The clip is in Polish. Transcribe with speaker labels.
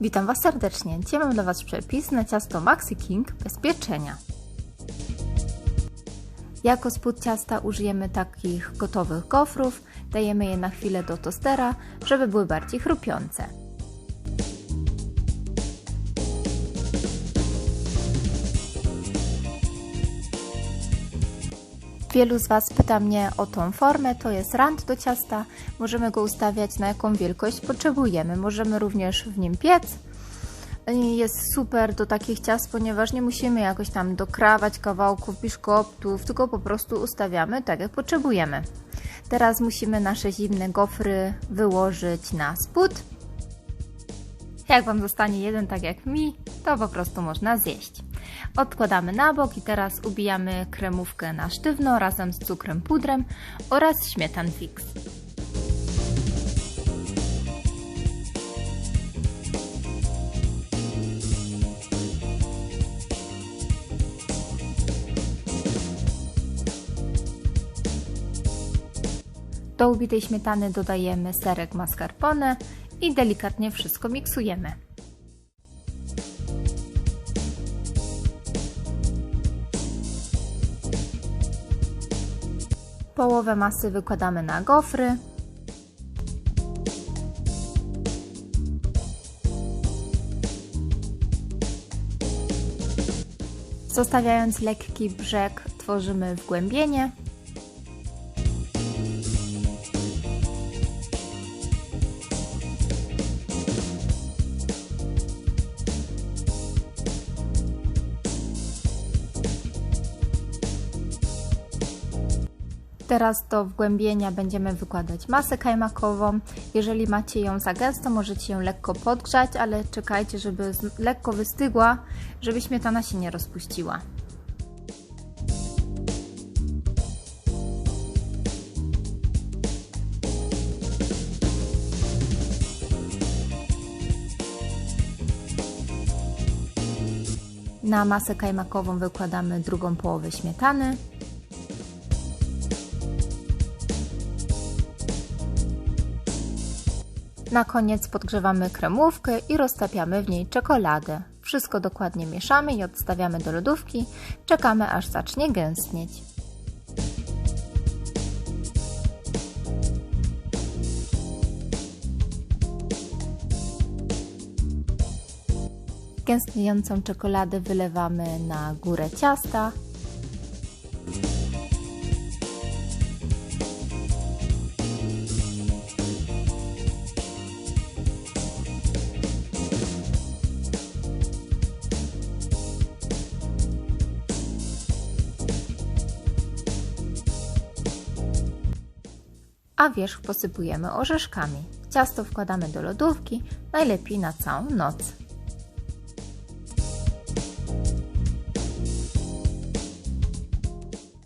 Speaker 1: Witam Was serdecznie. Dzisiaj mam dla Was przepis na ciasto Maxi King bez pieczenia. Jako spód ciasta użyjemy takich gotowych gofrów. Dajemy je na chwilę do tostera, żeby były bardziej chrupiące. Wielu z Was pyta mnie o tą formę, to jest rand do ciasta. Możemy go ustawiać na jaką wielkość potrzebujemy. Możemy również w nim piec. Jest super do takich ciast, ponieważ nie musimy jakoś tam dokrawać kawałków biszkoptów, tylko po prostu ustawiamy tak jak potrzebujemy. Teraz musimy nasze zimne gofry wyłożyć na spód. Jak Wam zostanie jeden tak jak mi, to po prostu można zjeść. Odkładamy na bok i teraz ubijamy kremówkę na sztywno razem z cukrem pudrem oraz śmietan fix. Do ubitej śmietany dodajemy serek mascarpone i delikatnie wszystko miksujemy. Połowę masy wykładamy na gofry. Zostawiając lekki brzeg tworzymy wgłębienie. Teraz do wgłębienia będziemy wykładać masę kajmakową. Jeżeli macie ją za gęsto, możecie ją lekko podgrzać, ale czekajcie, żeby lekko wystygła, żeby śmietana się nie rozpuściła. Na masę kajmakową wykładamy drugą połowę śmietany. Na koniec podgrzewamy kremówkę i roztapiamy w niej czekoladę. Wszystko dokładnie mieszamy i odstawiamy do lodówki. Czekamy aż zacznie gęstnieć. Gęstniejącą czekoladę wylewamy na górę ciasta. A wierzch posypujemy orzeszkami. Ciasto wkładamy do lodówki, najlepiej na całą noc.